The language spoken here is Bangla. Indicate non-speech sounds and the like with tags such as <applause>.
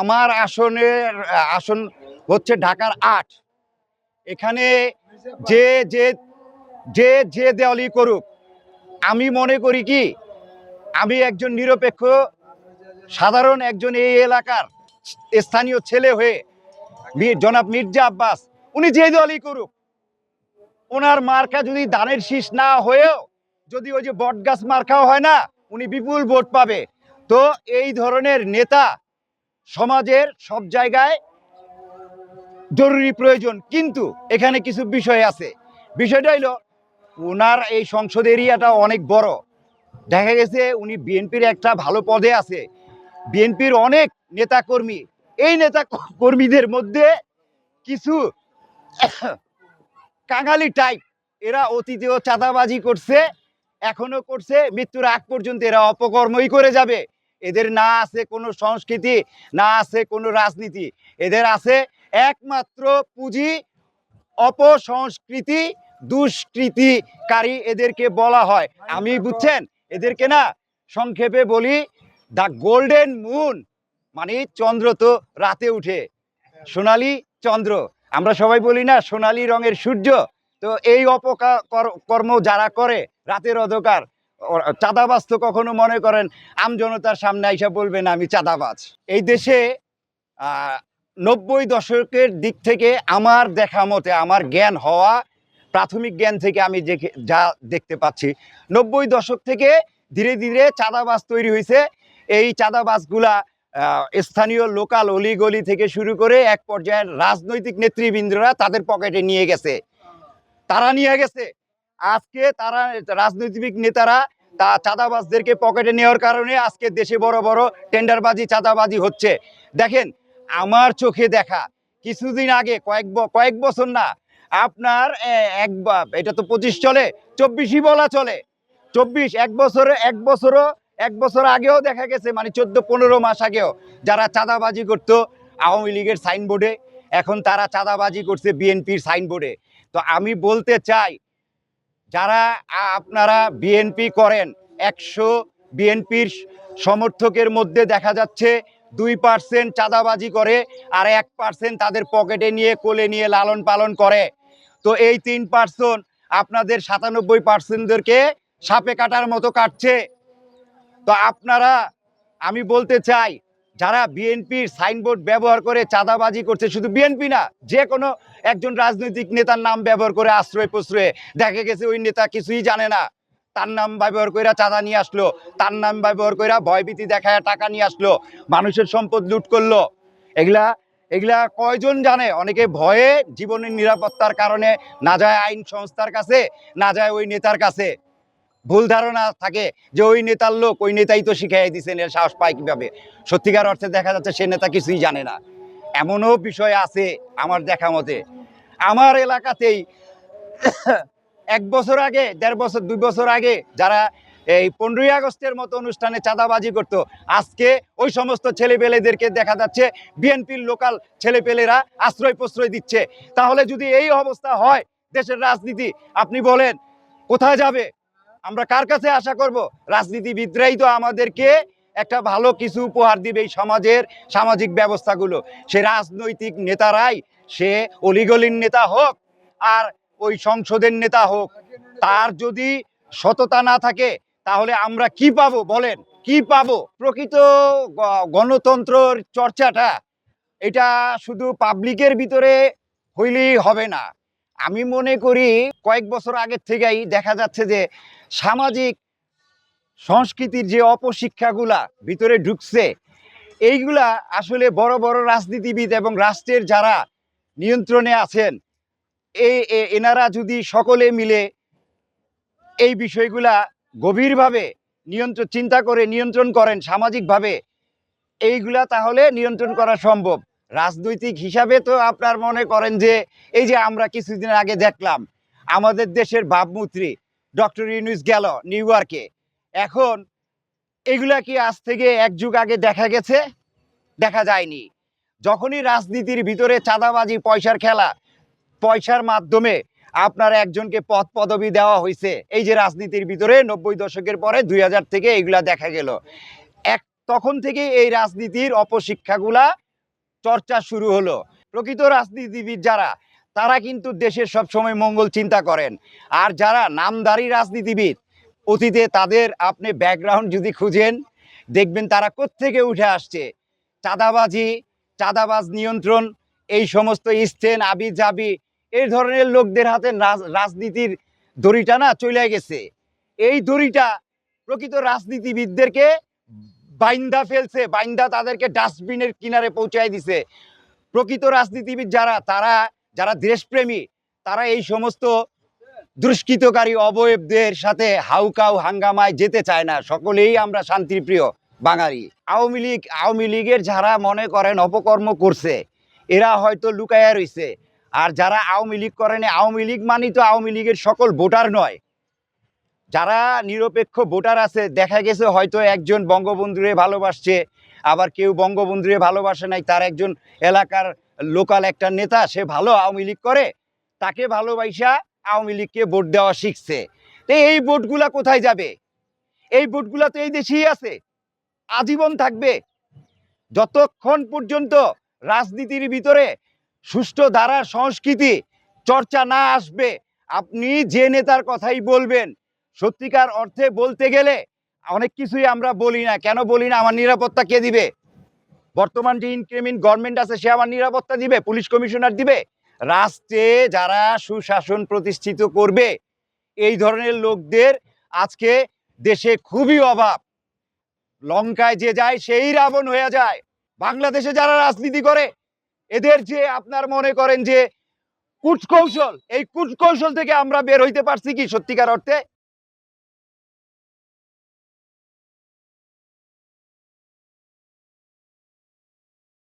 আমার আসনের আসন হচ্ছে ঢাকার আট। এখানে যে যে যে যে দেওয়ালি করুক, আমি মনে করি কি, আমি একজন নিরপেক্ষ, সাধারণ একজন এই এলাকার স্থানীয় ছেলে হয়ে জনাব মির্জা আব্বাস, উনি যে দলই করুক, ওনার মার্কা যদি দানের শীষ না হয়েও, যদি ওই যে বটগাছ মার্কাও হয় না, উনি বিপুল ভোট পাবে। তো এই ধরনের নেতা সমাজের সব জায়গায় জরুরি প্রয়োজন। কিন্তু এখানে কিছু বিষয় আছে। বিষয়টা হলো ওনার এই সংসদ এরিয়াটা অনেক বড়। দেখা গেছে উনি বিএনপির একটা ভালো পদে আছে। বিএনপির অনেক নেতা কর্মী এই নেতা কর্মীদের মধ্যে কিছু কাঙালি টাইপ এরা অতীতেও চাঁদাবাজি করছে, এখনও করছে, মৃত্যুর আগ পর্যন্ত এরা অপকর্মই করে যাবে। এদের না আছে কোনো সংস্কৃতি, না আছে কোনো রাজনীতি। এদের আছে একমাত্র পুঁজি অপসংস্কৃতি, দুষ্কৃতিকারী এদেরকে বলা হয়। আমি বুঝছেন? এদেরকে না সংক্ষেপে বলি, দ্য গোল্ডেন মুন মানে চন্দ্র তো রাতে উঠে। সোনালী চন্দ্র। আমরা সবাই বলি না, সোনালী রঙের সূর্য। তো এই অপকা কর- কর্ম যারা করে, রাতের অধকার চাঁদাবাজ তো কখনো মনে করেন আমজনতার সামনে আইসা বলবেন আমি চাঁদাবাজ। এই দেশে নব্বই দশকের দিক থেকে আমার দেখা মতে, আমার জ্ঞান হওয়া, প্রাথমিক জ্ঞান থেকে আমি দেখে যা দেখতে পাচ্ছি, নব্বই দশক থেকে ধীরে ধীরে চাঁদাবাজ তৈরি হয়েছে এই চাঁদাবাজগুলা স্থানীয় লোকাল অলিগলি থেকে শুরু করে এক পর্যায়ের রাজনৈতিক নেতৃবৃন্দরা তাদের পকেটে নিয়ে গেছে। তারা নিয়ে গেছে। আজকে তারা রাজনৈতিক নেতারা তা চাঁদাবাজদেরকে পকেটে নেওয়ার কারণে আজকে দেশে বড় বড় টেন্ডারবাজি, চাঁদাবাজি হচ্ছে। দেখেন, আমার চোখে দেখা, কিছুদিন আগে, কয়েক কয়েক বছর না, আপনার এক এটা তো পঁচিশ চলে, চব্বিশই বলা চলে। চব্বিশ, এক বছরে, এক বছরও, এক বছর আগেও দেখা গেছে মানে চোদ্দ, পনেরো মাস আগেও যারা চাঁদাবাজি করতো আওয়ামী লীগের সাইনবোর্ডে, এখন তারা চাঁদাবাজি করছে বিএনপির সাইনবোর্ডে। তো আমি বলতে চাই যারা আপনারা বিএনপি করেন, একশো বিএনপির সমর্থকের মধ্যে দেখা যাচ্ছে দুই পার্সেন্ট চাঁদাবাজি করে আর এক পার্সেন্ট তাদের পকেটে নিয়ে কোলে নিয়ে লালন পালন করে। তো এই তিন পার্সেন্ট আপনাদের সাতানব্বই পার্সেন্টদেরকে সাপে কাটার মতো কাটছে। তো আপনারা, আমি বলতে চাই যারা বিএনপির সাইনবোর্ড ব্যবহার করে চাঁদাবাজি করছে, শুধু বিএনপি না, যে কোনো একজন রাজনৈতিক নেতার নাম ব্যবহার করে আশ্রয় প্রশ্রয়ে দেখা গেছে ওই নেতা কিছুই জানে না। তার নাম ব্যবহার করে চাঁদা নিয়ে আসলো, তার নাম ব্যবহার করে ভয়ভীতি দেখায় টাকা নিয়ে আসলো, মানুষের সম্পদ লুট করল। এগুলা এগুলা কয়জন জানে? অনেকে ভয়ে জীবনের নিরাপত্তার কারণে না যায় আইন সংস্থার কাছে, না যায় ওই নেতার কাছে। ভুল ধারণা থাকে যে ওই নেতার লোক, ওই নেতাই তো শিখাই দিচ্ছেন এর সাহস পায় কীভাবে? সত্যিকার অর্থে দেখা যাচ্ছে সে নেতা কিছুই জানে না। এমনও বিষয় আছে আমার দেখা মতে। আমার এলাকাতেই <coughs> এক বছর আগে, দেড় বছর, দুই বছর আগে যারা এই পনেরোই আগস্টের মতো অনুষ্ঠানে চাঁদাবাজি করত, আজকে ওই সমস্ত ছেলেপেলেদেরকে দেখা যাচ্ছে বিএনপির লোকাল ছেলেপেলেরা আশ্রয় প্রশ্রয় দিচ্ছে। তাহলে যদি এই অবস্থা হয়, দেশের রাজনীতি, আপনি বলেন, কোথায় যাবে? আমরা কার কাছে আশা করব? রাজনীতিবিদরাই তো আমাদেরকে একটা ভালো কিছু উপহার দিবে এই সমাজের সামাজিক ব্যবস্থাগুলো। সে রাজনৈতিক নেতারাই, সে অলিগলির নেতা হোক আর ওই সংসদের নেতা হোক, তার যদি সততা না থাকে, তাহলে আমরা কি পাবো বলেন? কি পাবো? প্রকৃত গণতন্ত্রর চর্চাটা, এটা শুধু পাবলিকের ভিতরে হইলেই হবে না। আমি মনে করি কয়েক বছর আগের থেকেই দেখা যাচ্ছে যে সামাজিক সংস্কৃতির যে অপশিক্ষাগুলা ভিতরে ঢুকছে, এইগুলা আসলে বড় বড় রাজনীতিবিদ এবং রাষ্ট্রের যারা নিয়ন্ত্রণে আছেন, এই এনারা যদি সকলে মিলে এই বিষয়গুলা গভীরভাবে নিয়ন্ত্রণ চিন্তা করে নিয়ন্ত্রণ করেন সামাজিকভাবে, এইগুলা তাহলে নিয়ন্ত্রণ করা সম্ভব। রাজনৈতিক হিসাবে তো আপনার মনে করেন যে, এই যে আমরা কিছুদিন আগে দেখলাম, আমাদের দেশের ভাবমূর্তি ডক্টর ইউনুস গেল নিউ ইয়র্কে। এখন এগুলা কি আজ থেকে এক যুগ আগে দেখা গেছে? দেখা যায়নি। যখনই রাজনীতির ভিতরে চাঁদাবাজি, পয়সার খেলা, পয়সার মাধ্যমে আপনার একজনকে পদ পদবি দেওয়া হয়েছে, এই যে রাজনীতির ভিতরে নব্বই দশকের পরে দুই হাজার থেকে এইগুলা দেখা গেল। এক, তখন থেকে এই রাজনীতির অপশিক্ষাগুলা চর্চা শুরু হলো। প্রকৃত রাজনীতিবিদ যারা তারা কিন্তু দেশের সবসময় মঙ্গল চিন্তা করেন। আর যারা নামধারী রাজনীতিবিদ, অতীতে তাদের আপনি ব্যাকগ্রাউন্ড যদি খুঁজেন, দেখবেন তারা কোত্থেকে উঠে আসছে। চাঁদাবাজি, চাঁদাবাজ নিয়ন্ত্রণ, এই সমস্ত ইস্তেন আবি জাবি এই ধরনের লোকদের হাতে রাজ- রাজনীতির দড়িটা না চলে গেছে। এই দড়িটা প্রকৃত রাজনীতিবিদদেরকে বাইন্দা ফেলছে, বাইন্দা তাদেরকে ডাস্টবিনের কিনারে পৌঁছায় দিছে। প্রকৃত রাজনীতিবিদ যারা, তারা যারা দেশপ্রেমী, তারা এই সমস্ত দুষ্কৃতকারী অবয়বদের সাথে হাউকাউ হাঙ্গামায় যেতে চায় না। সকলেই আমরা শান্তিপ্রিয় বাঙালি। আওয়ামী লীগ, আওয়ামী লীগের যারা মনে করেন অপকর্ম করছে, এরা হয়তো লুকায়া রইছে। আর যারা আওয়ামী লীগ করেন আওয়ামী লীগ মানি তো আওয়ামী লীগের সকল ভোটার নয়। যারা নিরপেক্ষ ভোটার আছে, দেখা গেছে হয়তো একজন বঙ্গবন্ধুরে ভালোবাসছে, আবার কেউ বঙ্গবন্ধুরে ভালোবাসে নাই, তার একজন এলাকার লোকাল একটা নেতা, সে ভালো আওয়ামী লীগ করে, তাকে ভালোবাসা আওয়ামী লীগকে ভোট দেওয়া শিখছে। তো এই ভোটগুলা কোথায় যাবে? এই ভোটগুলা তো এই দেশেই আছে। আজীবন থাকবে। যতক্ষণ পর্যন্ত রাজনীতির ভিতরে সুষ্ঠু ধারার সংস্কৃতি, চর্চা না আসবে, আপনি যে নেতার কথাই বলবেন, সত্যিকার অর্থে বলতে গেলে অনেক কিছুই আমরা বলি না। কেন বলি না? আমার নিরাপত্তা কে দিবে? বর্তমান যে ইনক্রিমিন গভর্নমেন্ট আছে, সে আমার নিরাপত্তা দিবে, পুলিশ কমিশনার দিবে। রাষ্ট্রে যারা সুশাসন প্রতিষ্ঠিত করবে, এই ধরনের লোকদের আজকে দেশে খুবই অভাব। লঙ্কায় যে যায়, সেই রাবণ হয়ে যায়। বাংলাদেশে যারা রাজনীতি করে, এদের যে আপনার মনে করেন যে কুটকৌশল, এই কুটকৌশল থেকে আমরা বের হইতে পারছি কি সত্যিকার অর্থে?